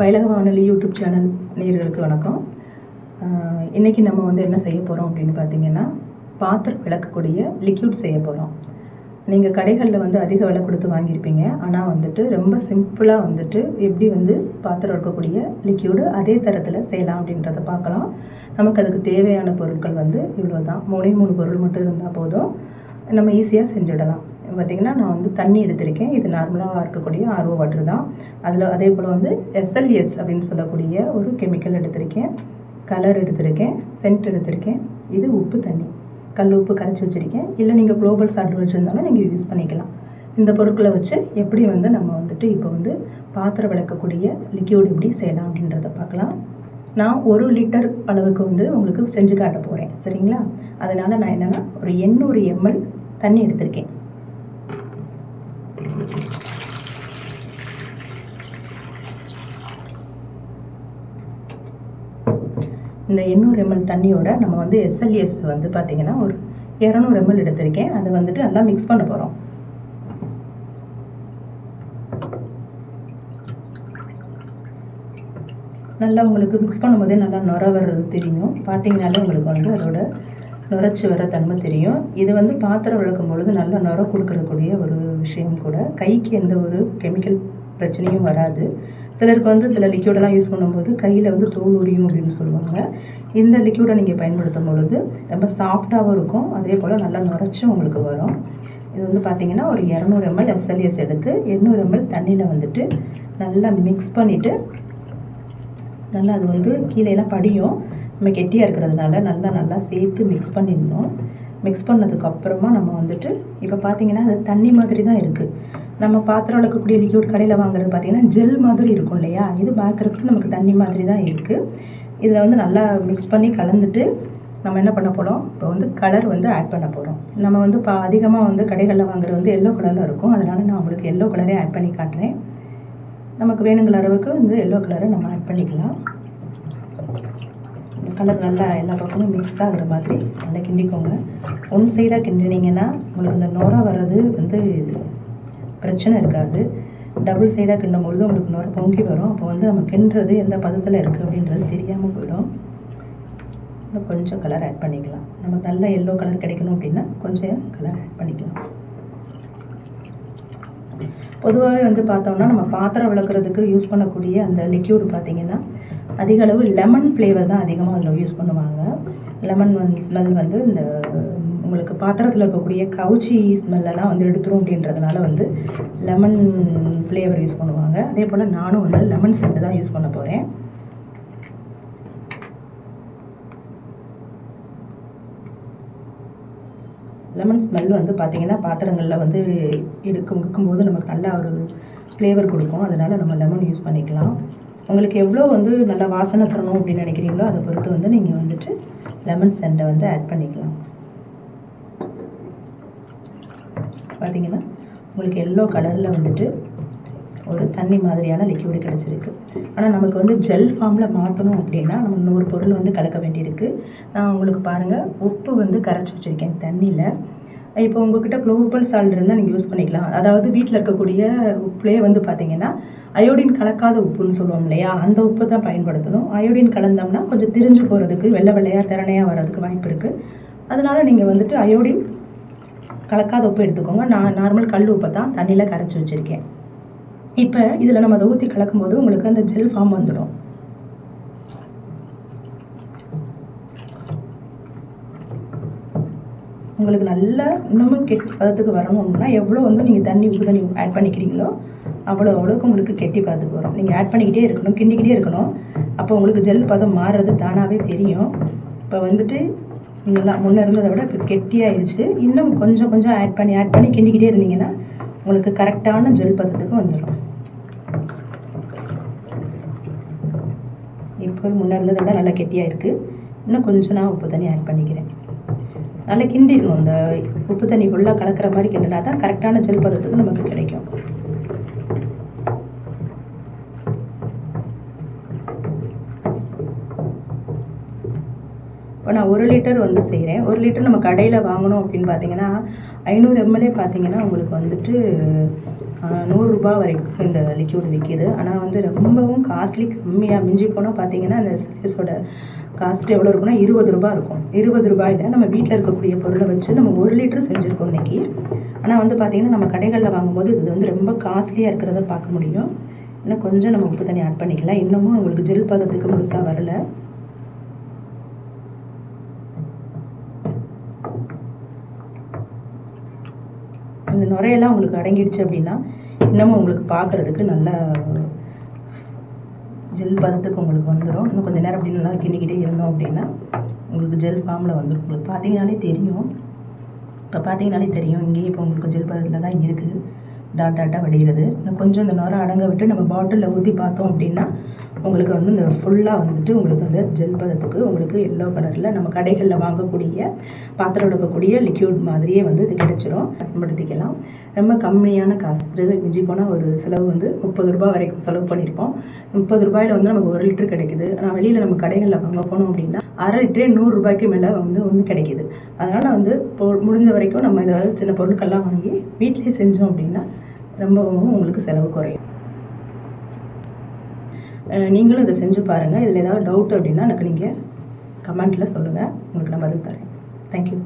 வயலக வானொலி YouTube channel நேர்களுக்கு வணக்கம். இன்றைக்கி நம்ம வந்து என்ன செய்ய போகிறோம் அப்படின்னு பார்த்தீங்கன்னா பாத்திரம் விளக்கக்கூடிய லிக்யூட் செய்ய போகிறோம் நீங்கள் கடைகளில் வந்து அதிக விலை கொடுத்து வாங்கியிருப்பீங்க. ஆனால் வந்துட்டு ரொம்ப சிம்பிளாக வந்துட்டு எப்படி வந்து பாத்திரம் இருக்கக்கூடிய லிக்யூடு அதே தரத்தில் செய்யலாம் அப்படின்றத பார்க்கலாம். நமக்கு அதுக்கு தேவையான பொருட்கள் வந்து இவ்வளோ தான் மூணே மூணு பொருள் மட்டும் இருந்தால் போதும். நம்ம ஈஸியாக செஞ்சிடலாம். பார்த்திங்கன்னா நான் வந்து தண்ணி எடுத்திருக்கேன். இது நார்மலாக இருக்கக்கூடிய ஆர்வ வாட்டர் தான். அதில் அதே போல் வந்து எஸ்எல்எஸ் அப்படின்னு சொல்லக்கூடிய ஒரு கெமிக்கல் எடுத்திருக்கேன். கலர் எடுத்திருக்கேன். சென்ட் எடுத்திருக்கேன். இது உப்பு தண்ணி. கல் உப்பு கரைச்சி வச்சுருக்கேன். இல்லை நீங்கள் குளோபல் சால்ட் வச்சுருந்தாலும் நீங்கள் யூஸ் பண்ணிக்கலாம். இந்த பொருட்களை வச்சு எப்படி வந்து நம்ம வந்துட்டு இப்போ வந்து பாத்திரம் விளக்கக்கூடிய லிக்யூட் எப்படி செய்யலாம் அப்படின்றத பார்க்கலாம். நான் ஒரு லிட்டர் அளவுக்கு வந்து உங்களுக்கு செஞ்சு காட்ட போகிறேன் சரிங்களா? அதனால் நான் என்னென்னா ஒரு எண்ணூறு எம்எல் தண்ணி எடுத்திருக்கேன். இந்த எண்ணூறு எம்எல் தண்ணியோட நம்ம வந்து எஸ்எல்எஸ் வந்து பார்த்திங்கன்னா ஒரு இரநூறு எம்எல் எடுத்திருக்கேன். அதை வந்துட்டு நல்லா மிக்ஸ் பண்ண போகிறோம் நல்லா உங்களுக்கு மிக்ஸ் பண்ணும்போதே நல்லா நுர வர்றது தெரியும். பார்த்தீங்கனாலே உங்களுக்கு வந்து அதோட நுரைச்சி வர தன்மை தெரியும். இது வந்து பாத்திரம் விளக்கும் பொழுது நல்லா நுர கொடுக்கறக்கூடிய ஒரு விஷயம் கூட. கைக்கு எந்த ஒரு கெமிக்கல் பிரச்சனையும் வராது. சிலருக்கு வந்து சில லிக்யூடெல்லாம் யூஸ் பண்ணும்போது கையில் வந்து தோல் உரியும் அப்படின்னு சொல்லுவாங்க. இந்த லிக்யூடை நீங்கள் பயன்படுத்தும் பொழுது ரொம்ப சாஃப்டாகவும் இருக்கும். அதே போல் நல்லா நுரைச்சும் உங்களுக்கு வரும். இது வந்து பார்த்தீங்கன்னா ஒரு இரநூறு எம்எல் எஸ்எல்எஸ் எடுத்து எண்ணூறு எம்எல் தண்ணியில் வந்துட்டு நல்லா மிக்ஸ் பண்ணிவிட்டு நல்லா அது வந்து கீழேலாம் படியும். நம்ம கெட்டியாக இருக்கிறதுனால நல்லா நல்லா சேர்த்து மிக்ஸ் பண்ணிடணும். மிக்ஸ் பண்ணதுக்கப்புறமா நம்ம வந்துட்டு இப்போ பார்த்தீங்கன்னா அது தண்ணி மாதிரி தான் இருக்குது நம்ம பாத்திரம் வளர்க்கக்கூடிய லிக்யூட் கடையில் வாங்குறது பார்த்தீங்கன்னா ஜெல் மாதிரி இருக்கும் இல்லையா? இது பார்க்குறதுக்கு நமக்கு தண்ணி மாதிரி தான் இருக்குது இதில் வந்து நல்லா மிக்ஸ் பண்ணி கலந்துட்டு நம்ம என்ன பண்ண போகிறோம் இப்போ வந்து கலர் வந்து ஆட் பண்ண போகிறோம் நம்ம வந்து பா அதிகமாக வந்து கடைகளில் வாங்குறது வந்து எல்லோ கலரில் இருக்கும். அதனால் நான் உங்களுக்கு எல்லோ கலரே ஆட் பண்ணி காட்டுறேன். நமக்கு வேணுங்கிற அளவுக்கு வந்து எல்லோ கலரை நம்ம ஆட் பண்ணிக்கலாம். கலர் நல்லா எல்லா பக்கமும் மிக்ஸ் ஆகிற மாதிரி. நல்லா கிண்டிக்கோங்க. ஒன் சைடாக கிண்டினீங்கன்னா உங்களுக்கு இந்த நுர வர்றது வந்து பிரச்சனை இருக்காது. டபுள் சைடாக கிண்டும் பொழுது உங்களுக்கு நுர பொங்கி வரும். அப்போ வந்து நம்ம கிண்டுறது எந்த பதத்தில் இருக்குது அப்படின்றது தெரியாமல் போயிடும். இன்னும் கொஞ்சம் கலர் ஆட் பண்ணிக்கலாம். நமக்கு நல்ல எல்லோ கலர் கிடைக்கணும் அப்படின்னா கொஞ்சம் கலர் ஆட் பண்ணிக்கலாம். பொதுவாகவே வந்து பார்த்தோம்னா நம்ம பாத்திரம் விளக்குறதுக்கு யூஸ் பண்ணக்கூடிய அந்த லிக்யூடு பார்த்தீங்கன்னா அதிக அளவு லெமன் ஃப்ளேவர் தான் அதிகமாக அதில் யூஸ் பண்ணுவாங்க. லெமன் வந்து ஸ்மெல் வந்து இந்த உங்களுக்கு பாத்திரத்தில் இருக்கக்கூடிய கவுச்சி ஸ்மெல்லெல்லாம் வந்து எடுத்துரும் அப்படின்றதுனால வந்து லெமன் ஃப்ளேவர் யூஸ் பண்ணுவாங்க. அதே போல் நானும் வந்து லெமன் சென்ட் தான் யூஸ் பண்ண போகிறேன் லெமன் ஸ்மெல் வந்து பார்த்திங்கன்னா பாத்திரங்களில் வந்து எடுக்கும் இருக்கும்போது நமக்கு நல்லா ஒரு ஃப்ளேவர் கொடுக்கும். அதனால் நம்ம லெமன் யூஸ் பண்ணிக்கலாம். உங்களுக்கு எவ்வளோ வந்து நல்லா வாசனை தரணும் அப்படின்னு நினைக்கிறீங்களோ அதை பொறுத்து வந்து நீங்கள் வந்துட்டு லெமன் சென்டை வந்து ஆட் பண்ணிக்கலாம். பார்த்தீங்கன்னா உங்களுக்கு எல்லோ கலரில் வந்துட்டு ஒரு தண்ணி மாதிரியான லிக்யூடு கிடச்சிருக்கு. ஆனால் நமக்கு வந்து ஜெல் ஃபார்மில் மாற்றணும் அப்படின்னா நம்ம இன்னொரு பொருள் வந்து கலக்க வேண்டியிருக்கு. நான் உங்களுக்கு பாருங்கள் உப்பு வந்து கரைச்சி வச்சுருக்கேன் தண்ணியில். இப்போ உங்கள்கிட்ட குளோபல் சால்ட் இருந்தால் நீங்கள் யூஸ் பண்ணிக்கலாம். அதாவது வீட்டில் இருக்கக்கூடிய உப்புலேயே வந்து பார்த்தீங்கன்னா அயோடின் கலக்காத உப்புன்னு சொல்லுவோம் இல்லையா? அந்த உப்பு தான் பயன்படுத்தணும். அயோடின் கலந்தோம்னா கொஞ்சம் திரிஞ்சு போகிறதுக்கு வெள்ளை வெள்ளையாக திறனையாக வர்றதுக்கு வாய்ப்பு இருக்குது அதனால் நீங்கள் வந்துட்டு அயோடின் கலக்காத உப்பு எடுத்துக்கோங்க. நான் நார்மல் கல் உப்பை தான் தண்ணியில் கரைச்சி வச்சுருக்கேன். இப்போ இதில் நம்ம அதை ஊற்றி கலக்கும்போது உங்களுக்கு அந்த ஜெல் ஃபார்ம் வந்துடும். உங்களுக்கு நல்லா இன்னமும் கெட்டி பதத்துக்கு வரணும்னா எவ்வளோ வந்து நீங்கள் தண்ணி உப்பு தண்ணி ஆட் பண்ணிக்கிறீங்களோ அவ்வளோ அவ்வளோக்கு உங்களுக்கு கெட்டி பார்த்து வரும் நீங்கள் ஆட் பண்ணிக்கிட்டே இருக்கணும் கிண்டிக்கிட்டே இருக்கணும். அப்போ உங்களுக்கு ஜெல் பதம் மாறுறது தானாகவே தெரியும். இப்போ வந்துட்டு நல்லா முன்னே இருந்ததை விட இப்போ கெட்டியாயிருச்சு. இன்னும் கொஞ்சம் கொஞ்சம் ஆட் பண்ணி ஆட் பண்ணி கிண்டிக்கிட்டே இருந்தீங்கன்னா உங்களுக்கு கரெக்டான ஜெல் பதத்துக்கு வந்துடும் இப்போ முன்னே இருந்ததை விட நல்லா கெட்டியாக இருக்குது இன்னும் கொஞ்சம் நான் உப்பு தண்ணி ஆட் பண்ணிக்கிறேன். நல்லா கிண்டிடணும். இந்த உப்பு தண்ணி ஃபுல்லாக கலக்கிற மாதிரி கிண்டினா தான் கரெக்டான ஜெல் பதத்துக்கு நமக்கு கிடைக்கும். இப்போ நான் ஒரு லிட்டர் வந்து செய்கிறேன் ஒரு லிட்டர் நம்ம கடையில் வாங்கணும் அப்படின்னு பார்த்தீங்கன்னா ஐநூறு எம்எல்ஏ பார்த்தீங்கன்னா உங்களுக்கு வந்துட்டு நூறுரூபா வரைக்கும் இந்த லிக்யூட் விற்கிது ஆனால் வந்து ரொம்பவும் காஸ்ட்லி கம்மியாக மிஞ்சி போனால் பார்த்தீங்கன்னா அந்த சர்வீஸோட காஸ்ட் எவ்வளோ இருக்குன்னா இருபது ரூபா இருக்கும். இருபது ரூபாயில் நம்ம வீட்டில் இருக்கக்கூடிய பொருளை வச்சு நம்ம ஒரு லிட்டர் செஞ்சுருக்கோம் இன்னைக்கு. ஆனால் வந்து பார்த்தீங்கன்னா நம்ம கடைகளில் வாங்கும்போது இது வந்து ரொம்ப காஸ்ட்லியாக இருக்கிறத பார்க்க முடியும். இன்னும் கொஞ்சம் நம்ம உப்பு தண்ணி ஆட் பண்ணிக்கலாம். இன்னமும் உங்களுக்கு ஜெல் பதத்துக்கு முழுசாக வரல. இந்த நுரையெல்லாம் உங்களுக்கு அடங்கிடுச்சு அப்படின்னா இன்னமும் உங்களுக்கு பார்க்குறதுக்கு நல்லா ஜெல் பதத்துக்கு உங்களுக்கு வந்துடும் இன்னும் கொஞ்சம் நேரம் அப்படி நல்லா கிண்டிக்கிட்டே இருந்தோம் அப்படின்னா உங்களுக்கு ஜெல் ஃபார்மில் வந்துடும் உங்களுக்கு பார்த்தீங்கனாலே தெரியும். இப்போ பார்த்தீங்கனாலே தெரியும். இங்கேயே இப்போ உங்களுக்கு ஜெல் பதத்தில் தான் இருக்குது டாட் டாட்டாக வடிகிறது. இன்னும் கொஞ்சம் இந்த நுரை அடங்க விட்டு நம்ம பாட்டிலில் ஊற்றி பார்த்தோம் அப்படின்னா உங்களுக்கு வந்து இந்த ஃபுல்லாக வந்துட்டு உங்களுக்கு வந்து ஜெல் பதத்துக்கு உங்களுக்கு எல்லோ கலரில் நம்ம கடைகளில் வாங்கக்கூடிய பாத்திரம் எடுக்கக்கூடிய லிக்யூட் மாதிரியே வந்து இது கிடைச்சிரும். பயன்படுத்திக்கலாம். ரொம்ப கம்மியான காசு. மிஞ்சி போனால் ஒரு செலவு வந்து முப்பது ரூபாய் வரைக்கும் செலவு பண்ணியிருப்போம் முப்பது ரூபாயில் வந்து நமக்கு ஒரு லிட்டர் கிடைக்குது. ஆனால் வெளியில் நம்ம கடைகளில் வாங்க போனோம் அப்படின்னா அரை லிட்டரே நூறுரூபாய்க்கு மேலே வந்து வந்து கிடைக்கிது. அதனால் வந்து முடிஞ்ச வரைக்கும் நம்ம ஏதாவது சின்ன பொருட்கள்லாம் வாங்கி வீட்டிலேயே செஞ்சோம் அப்படின்னா ரொம்பவும் உங்களுக்கு செலவு குறையும். நீங்களும் இதை செஞ்சு பாருங்கள் இதில் ஏதாவது டவுட் அப்படின்னா எனக்கு நீங்கள் கமெண்ட்டில் சொல்லுங்கள் உங்களுக்கு நான் பதில் தரேன். தேங்க்யூ